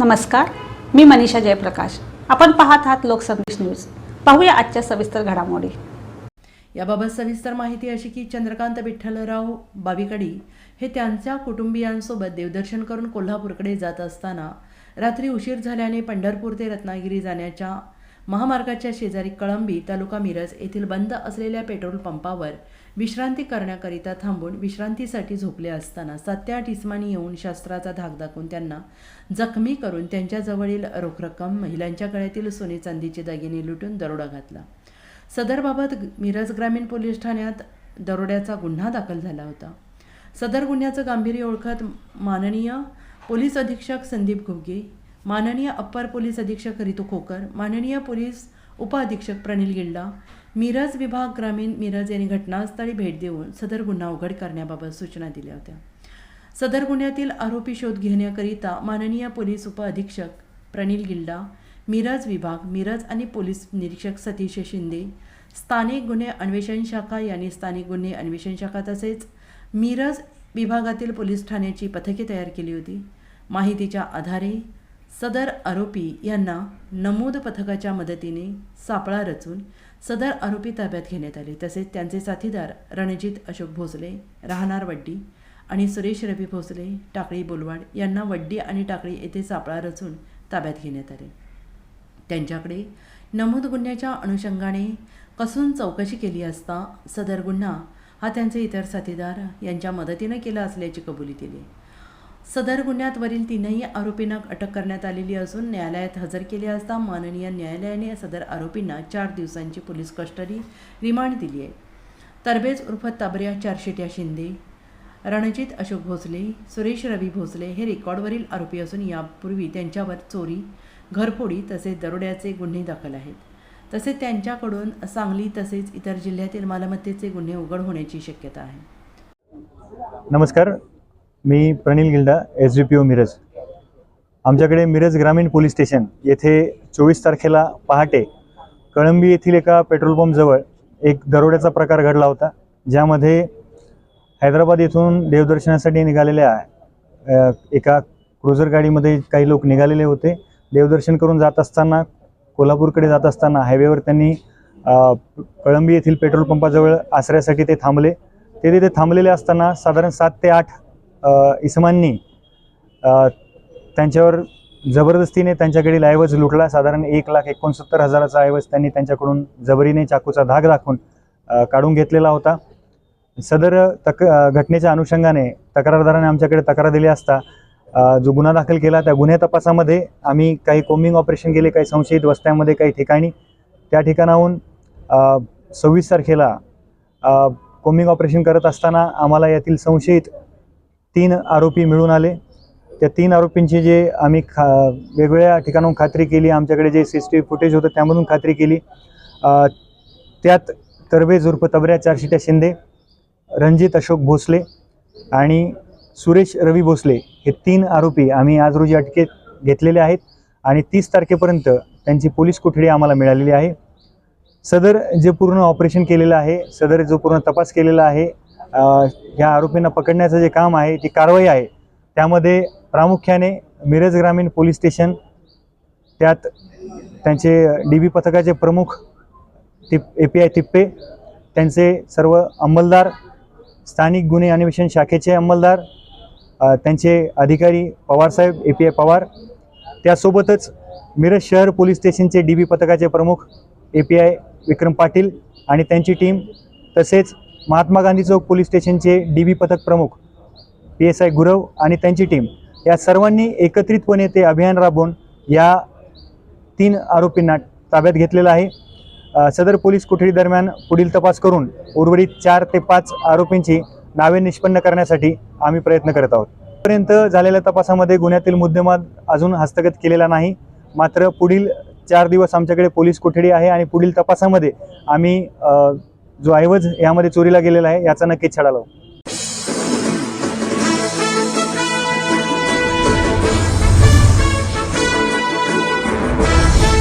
नमस्कार मी मनीषा जयप्रकाश. आपण पाहत आहात लोकसंदेश न्यूज. पाहूया आजच्या सविस्तर घडामोडी. याबाबत सविस्तर माहिती अशी की चंद्रकांत विठ्ठलराव बाविकडी हे त्यांच्या कुटुंबियांसोबत देवदर्शन करून कोल्हापूरकडे जात असताना रात्री उशीर झाल्याने पंढरपूर ते रत्नागिरी जाण्याच्या महामार्गाच्या शेजारी कळंबी तालुका मिरज येथील बंद असलेल्या पेट्रोल पंपावर विश्रांती करण्याकरिता थांबून विश्रांतीसाठी झोपले असताना सात ते आठ इस्मानी येऊन शस्त्राचा धाक दाखवून त्यांना जखमी करून त्यांच्याजवळील रोख रक्कम महिलांच्या गळ्यातील सोने चांदीचे दागिने लुटून दरोडा घातला. सदरबाबत मिरज ग्रामीण पोलीस ठाण्यात दरोड्याचा गुन्हा दाखल झाला होता. सदर गुन्ह्याचं गांभीर्य ओळखत माननीय पोलीस अधीक्षक संदीप घुगे माननीय अप्पर पोलीस अधीक्षक रितू खोकर माननीय पोलीस उपअधीक्षक प्रनिल गिल्डा मिरज विभाग ग्रामीण मिरज यांनी घटनास्थळी भेट देऊन सदर गुन्हा उघड करण्याबाबत सूचना दिल्या होत्या. सदर गुन्ह्यातील आरोपी शोध घेण्याकरिता माननीय पोलीस उपअधीक्षक प्रनिल गिल्डा मिरज विभाग मिरज आणि पोलीस निरीक्षक सतीश शिंदे स्थानिक गुन्हे अन्वेषण शाखा यांनी स्थानिक गुन्हे अन्वेषण शाखा तसेच मिरज विभागातील पोलीस ठाण्याची पथके तयार केली होती. माहितीच्या आधारे सदर आरोपी यांना नमूद पथकाच्या मदतीने सापळा रचून सदर आरोपी ताब्यात घेण्यात आले. तसेच त्यांचे साथीदार रणजित अशोक भोसले राहणार वड्डी आणि सुरेश रवी भोसले टाकळी बोलवाड यांना वड्डी आणि टाकळी येथे सापळा रचून ताब्यात घेण्यात आले. त्यांच्याकडे नमूद गुन्ह्याच्या अनुषंगाने कसून चौकशी केली असता सदर गुन्हा हा त्यांचे इतर साथीदार यांच्या मदतीनं केला असल्याची कबुली दिली. सदर गुन्ह्यात वरील तीनही आरोपींना अटक करण्यात आलेली असून न्यायालयात हजर केले असता माननीय न्यायालयाने सदर आरोपींना चार दिवसांची पोलीस कस्टडी रिमांड दिली आहे. तरबेज उर्फ ताबऱ्या चारशेट्या शिंदे रणजित अशोक भोसले सुरेश रवी भोसले हे रेकॉर्डवरील आरोपी असून यापूर्वी त्यांच्यावर चोरी घरफोडी तसेच दरोड्याचे गुन्हे दाखल आहेत. तसेच त्यांच्याकडून सांगली तसेच इतर जिल्ह्यातील मालमत्तेचे गुन्हे उघड होण्याची शक्यता आहे. नमस्कार. मी Pranil Gilda S D P O Miraj. आमच्याकडे मिरज ग्रामीण पोलीस स्टेशन येथे चोवीस तारखेला पहाटे कळंबी येथील एका पेट्रोल पंपजवळ एक दरोड्याचा प्रकार घडला होता ज्यामध्ये हैदराबाद येथून देवदर्शनासाठी निघालेल्या एका क्रुझर गाडीमध्ये काही लोक निघालेले होते. देवदर्शन करून जात असताना कोल्हापूरकडे जात असताना हायवेवर त्यांनी कळंबी येथील पेट्रोल पंपाजवळ आसऱ्यासाठी ते थांबले. ते तिथे थांबलेले असताना साधारण सात ते आठ इसमांनी त्यांच्यावर जबरदस्तीने त्यांच्याकडील ऐवज लुटला. साधारण एक लाख एकोणसत्तर हजाराचा ऐवज त्यांनी त्यांच्याकडून जबरीने चाकूचा धाक दाखवून काढून घेतलेला होता. सदर तक घटनेच्या अनुषंगाने तक्रारदाराने आमच्याकडे तक्रार दिली असता जो गुन्हा दाखल केला त्या गुन्हे तपासामध्ये आम्ही काही कोम्बिंग ऑपरेशन केले काही संशयित वस्त्यांमध्ये काही ठिकाणी. त्या ठिकाणाहून सव्वीस तारखेला कोम्बिंग ऑपरेशन करत असताना आम्हाला यातील संशयित तीन आरोपी मिळून आले. त्या तीन आरोपींची जे आम्ही खा वेगवेगळ्या ठिकाणून खात्री केली. आमच्याकडे जे C C T V footage होतं त्यामधून खात्री केली. त्यात तरबेज उर्फ तबऱ्या चारशिट्या शिंदे रणजित अशोक भोसले आणि सुरेश रवी भोसले हे तीन आरोपी आम्ही आज रोजी अटकेत घेतलेले आहेत आणि तीस तारखेपर्यंत त्यांची पोलीस कोठडी आम्हाला मिळालेली आहे. सदर जे पूर्ण ऑपरेशन केलेलं आहे सदर जो पूर्ण तपास केलेला आहे ह्या आरोपींना पकडण्याचं जे काम आहे जी कारवाई आहे. त्यामध्ये प्रामुख्याने मिरज ग्रामीण पोलीस स्टेशन त्यात त्यांचे डी बी पथकाचे प्रमुख तिप ए पी आय तिप्पे त्यांचे सर्व अंमलदार स्थानिक गुन्हे अन्वेषण शाखेचे अंमलदार त्यांचे अधिकारी पवारसाहेब ए पी आय पवार. त्यासोबतच मिरज शहर पोलीस स्टेशनचे डी बी पथकाचे प्रमुख A P I Vikram Patil आणि त्यांची टीम तसेच महात्मा गांधी चौक पोलीस स्टेशनचे डी बी पथक प्रमुख पी एस आय गुरव आणि त्यांची टीम या सर्वांनी एकत्रितपणे ते अभियान राबवून या तीन आरोपींना ताब्यात घेतलेलं आहे. सदर पोलीस कोठडी दरम्यान पुढील तपास करून उर्वरित चार ते पाच आरोपींची नावे निष्पन्न करण्यासाठी आम्ही प्रयत्न करत आहोत. पर्यंत झालेल्या तपासामध्ये गुन्ह्यातील मुद्देमाद अजून हस्तगत केलेला नाही. मात्र पुढील चार दिवस आमच्याकडे पोलीस कोठडी आहे आणि पुढील तपासामध्ये आम्ही जो ऐवज यामध्ये चोरीला गेलेला आहे याचा नक्कीच छडा लावू